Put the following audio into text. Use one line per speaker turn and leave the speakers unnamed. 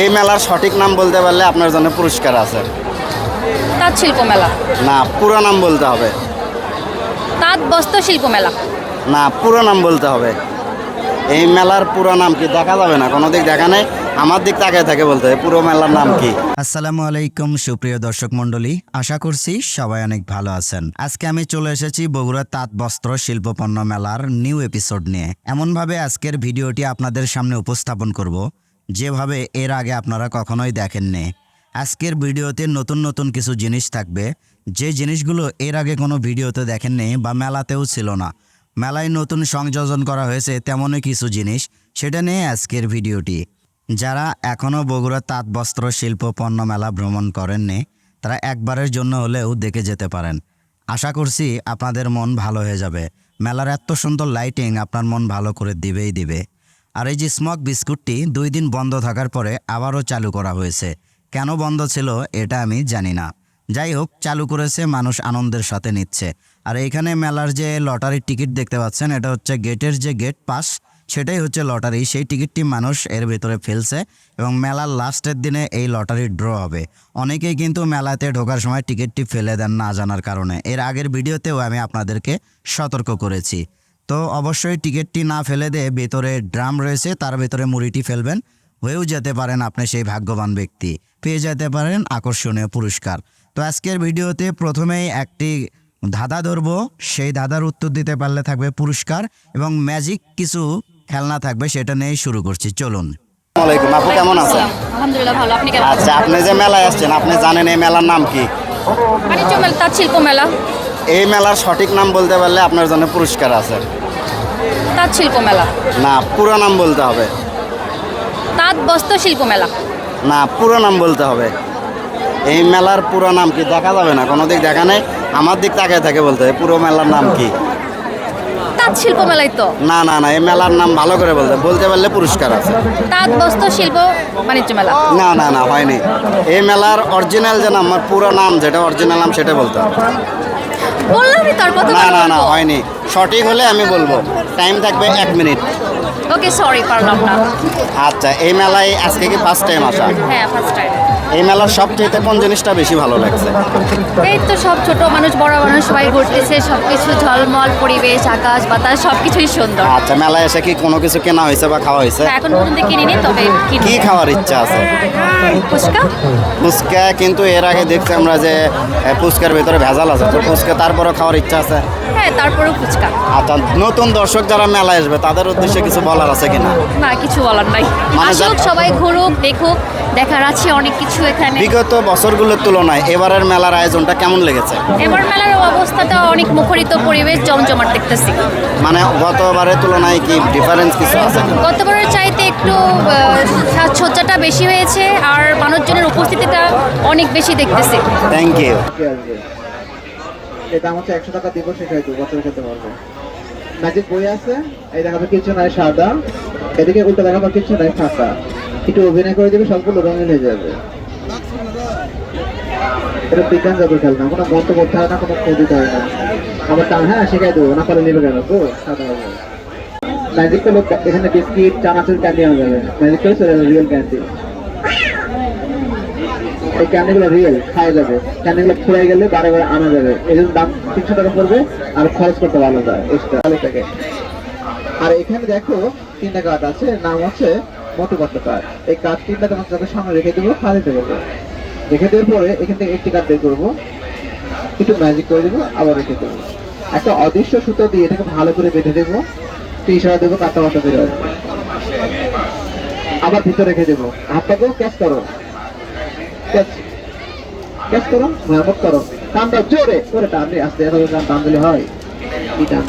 এই মেলার সঠিক নাম বলতে পারলে আপনার জন্য পুরস্কার আছে।
তাঁত শিল্প মেলা?
না পুরো নাম বলতে হবে।
তাঁত বস্ত্র শিল্প মেলা?
না পুরো নাম বলতে হবে। এই মেলার পুরো নাম কি দেখা যাবে না? কোনো দিক দেখা নেই? আমার দিক তাকায় থাকে বলতে হবে পুরো মেলার নাম কি?
আসসালামু আলাইকুম সুপ্রিয় দর্শক মণ্ডলী। আশা করছি সবাই অনেক ভালো আছেন। আজকে আমি চলে এসেছি বগুড়া তাঁত বস্ত্র শিল্পপণ্য মেলার নিউ এপিসোড নিয়ে। এমনভাবে আজকের ভিডিওটি আপনাদের সামনে উপস্থাপন করব। যেভাবে এর আগে আপনারা কখনোই দেখেননি। আজকের ভিডিওতে নতুন নতুন কিছু জিনিস থাকবে। যে জিনিসগুলো এর আগে কোনো ভিডিওতে দেখেননি বা মেলাতেও ছিল না। মেলায় নতুন সংযোজন করা হয়েছে তেমনই কিছু জিনিস, সেটা নিয়ে আজকের ভিডিওটি। যারা এখনও বগুড়া তাঁত, বস্ত্র, শিল্প, পণ্য মেলা ভ্রমণ করেননি, তারা একবারের জন্য হলেও দেখে যেতে পারেন। আশা করছি আপনাদের মন ভালো হয়ে যাবে। মেলার এত সুন্দর লাইটিং আপনার মন ভালো করে দিবেই দিবে। আর এই যে স্মক বিস্কুটটি দুই দিন বন্ধ থাকার পরে আবারও চালু করা হয়েছে। কেন বন্ধ ছিল এটা আমি জানি না। যাই হোক, চালু করেছে, মানুষ আনন্দের সাথে নিচ্ছে। আর এইখানে মেলার যে লটারির টিকিট দেখতে পাচ্ছেন, এটা হচ্ছে গেটের যে গেট পাস, সেটাই হচ্ছে লটারি। সেই টিকিটটি মানুষ এর ভেতরে ফেলছে এবং মেলার লাস্টের দিনে এই লটারির ড্র হবে। অনেকেই কিন্তু মেলাতে ঢোকার সময় টিকিটটি ফেলে দেন না জানার কারণে। এর আগের ভিডিওতেও আমি আপনাদেরকে সতর্ক করেছি। তো অবশ্যই টিকিটটি না ফেলে দিয়ে ভেতরে ড্রাম রয়েছে তার ভেতরে মুড়িটি ফেলবেন। হয়েও যেতে পারেন আপনি সেই ভাগ্যবান ব্যক্তি। পেয়ে যেতে পারেন আকর্ষণীয় পুরস্কার। তো আজকের ভিডিওতে প্রথমেই একটি ধাঁধা ধরবো। সেই ধাঁধার উত্তর দিতে পারলে থাকবে পুরস্কার এবং ম্যাজিক কিছু খেলনা থাকবে সেটা নিয়েই শুরু করছি। চলুন।
আসসালামাইকুম আপু কেমন আছেন?
আলহামদুলিল্লাহ ভালো আপনি কেমন
আচ্ছা আপনি যে মেলায় আসছেন আপনি জানেন এই মেলার নাম কি?
বাণিজ্য মেলা শিল্প মেলা।
এই মেলার সঠিক নাম বলতে পারলে আপনার জন্য পুরস্কার আছে।
তাঁত শিল্প মেলা।
না পুরো নাম বলতে হবে।
তাঁত বস্ত্র শিল্প মেলা।
না পুরো নাম বলতে হবে। এই মেলার পুরো নাম কি দেখা যাবে না? কোনো দিক দেখা নেই? আমার দিক তাকায় থাকে বলতে হবে পুরো মেলার নাম কি?
তাঁত শিল্প মেলাই তো।
না না না এই মেলার নাম ভালো করে বলতে বলতে পারলে পুরস্কার আছে।
তাঁত বস্ত্র শিল্প বাণিজ্য মেলা।
না না না হয়নি। এই মেলার অরিজিনাল যে নাম পুরো নাম যেটা অরিজিনাল নাম সেটা বলতে হবে।
বললামই তার কথা
না না না হয়নি। সঠিক হলে আমি বলব। টাইম থাকবে এক মিনিট।
ওকে সরি পারলাম না।
আচ্ছা এই মেলায় আজকে কি ফার্স্ট টাইম আসা?
হ্যাঁ ফার্স্ট টাইম
এই মেলার সবচেয়ে কোন জিনিসটা বেশি ভালো লাগছে?
এই তো সব ছোট মানুষ বড় মানুষ সবাই ঘুরতেছে সব কিছু ঝলমল পরিবেশ আকাশ বাতাস সব কিছুই সুন্দর।
আচ্ছা মেলায় এসে কি কোনো কিছু কেনা হয়েছে বা খাওয়া হয়েছে?
হ্যাঁ, এখন পর্যন্ত কিনিনি তবে
কি খাওয়ার ইচ্ছা আছে?
ফুচকা?
ফুচকা কিন্তু এর আগে দেখছি আমরা যে ফুচকার ভেতরে ভেজাল আছে তো ফুচকা তারপরও খাওয়ার ইচ্ছা আছে?
হ্যাঁ তারপরেও ফুচকা।
আচ্ছা নতুন দর্শক যারা মেলায় আসবে তাদের উদ্দেশ্যে কিছু বলার আছে কিনা?
না কিছু বলার নাই।
মানে
আসুক সবাই ঘুরুক দেখুক দেখার আছে অনেক কিছু এখানে।
বিগত বছরগুলোর তুলনায় এবারের মেলার আয়োজনটা কেমন লেগেছে?
এবার মেলার অবস্থাটা অনেক মুখরিত পরিবেশ জমজমাট দেখতেছি।
মানে গতবারের তুলনায় কি ডিফারেন্স কিছু আছে
গতবারের চাইতে একটু সাজসজ্জাটা বেশি হয়েছে আর মানুষজনের উপস্থিতিটা অনেক বেশি দেখতেছি।
থ্যাংক ইউ
দাম হচ্ছে একশো টাকা দিব সে খাইতো বছরে খেতে পারবে ম্যাজিক বই আছে? এই দেখাবে কিছু নাই সাদা। এদিকে উল্টো দেখাবে কিছু নাই ফাঁকা। একটু অভিনয় করে দেবে, সবগুলো রঙিন হয়ে যাবে। এটা বিজ্ঞান জাদু খেলনা, কোনো মন্ত্র করতে হয় না, কোনো দিতে হয় না। আমার টান হ্যাঁ শিখাই দেবো, না পারলে নেবে কেন? তো সাদা হবে ম্যাজিক করলে এখানে বিস্কিট চানাচুর ক্যান্ডি হয়ে যাবে। ম্যাজিক করে চলে যাবে রিয়েল ক্যান্ডি এই ক্যান্ডিগুলো রিয়েল খাওয়া যাবে। ক্যান্ডিগুলো ফুরাই গেলে বারে বারে আনা যাবে। এই জন্য দাম তিনশো টাকা পড়বে আর খরচ করতে ভালো যায় এক্সট্রা ভালো থাকে আর এখানে দেখো তিনটা কার্ড আছে, নাম হচ্ছে মোটু পাত্র কার্ড এই কার্ড তিনটা তোমার চোখের সামনে রেখে দেবো খাওয়া দিতে পারব রেখে দেওয়ার পরে এখান থেকে একটি কাঠ বের করব। একটু ম্যাজিক করে দেবো, আবার রেখে দেবো। একটা অদৃশ্য সুতো দিয়ে এটাকে ভালো করে বেঁধে দেবো। ইশারা দেবো কাঁটা বাটা বের আবার ভিতরে রেখে দেবো। হাতটাকেও ক্যাচ করো। ক্যাচ করো মেরামত করো। টানটা জোরে করে টান আস্তে। এত টান টান দিলে হয়। কি টান